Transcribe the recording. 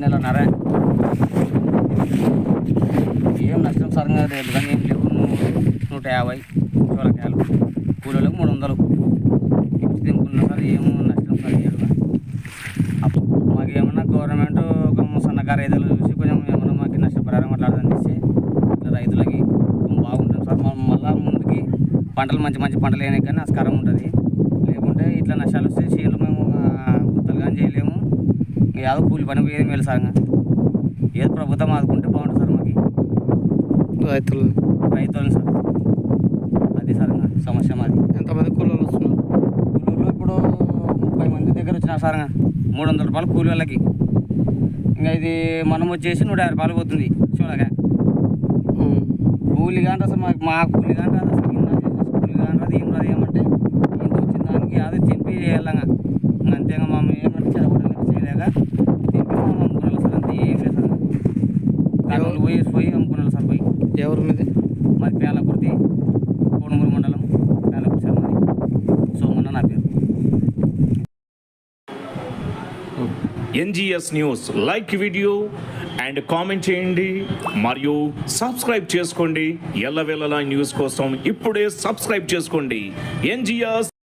నెలన్నర ఏం నష్టం సరంగా రేట్లు కానీ ఏం లేవు. నూట యాభై చూరకాయలు కూలీలకు మూడు వందలు. ఇచ్చి తినుకున్నా సార్ ఏమో నష్టం సరిగా అప్పుడు మాకు ఏమన్నా గవర్నమెంట్ ఒక సన్నకారు రైతులు చూసి కొంచెం ఏమన్నా మాకు నష్టపరిహారం అట్లా చేసి రైతులకి బాగుంటుంది సార్. మళ్ళీ ముందుకి పంటలు మంచి మంచి పంటలు అయినా కానీ ఆస్కారం ఉంటుంది. ఏదో కూలి పని పోయేది మేలు సార్. ఏదో ప్రభుత్వం ఆదుకుంటే బాగుంటుంది సార్ మాకు. రైతులు. రైతులు సార్. అది సార్ సమస్య మాది. ఎంతమంది కూలీలు వస్తున్నారు? కూలీలు ఇప్పుడు ముప్పై మంది దగ్గర వచ్చినారు సార్. మూడు వందల రూపాయలు కూలి వాళ్ళకి. ఇంకా ఇది మనం వచ్చేసి నూట యాభై రూపాయలు పోతుంది చూడగా. కూలి కానీ అసలు మాకు మా కూలి కానీ రాదు అసలు కూలి కానీ రాదు ఏం రాదు ఏమంటే ఇంత వచ్చిన దానికి అదే తింపి వెళ్ళంగా అంతేగా మా ఏమంటే చెడగొట్టలేక చేయలేక తింపి మా అమ్ముకున్నాను సార్ అంతే ఏం లేదు సార్ పోయి పోయి అమ్ముకున్నాను సార్ పోయి. ఎవరి మీద? మాది పేలకుర్తి కోడుమూరు మండలం పేలకుర్తి సార్ మాది. సోమన్న నా పేరు. NGS news like video and comment చేయండి మరియు సబ్స్క్రైబ్ చేసుకోండి. ఎల్లవేళలా న్యూస్ కోసం ఇప్పుడే సబ్స్క్రైబ్ చేసుకోండి. ఎన్జిఎస్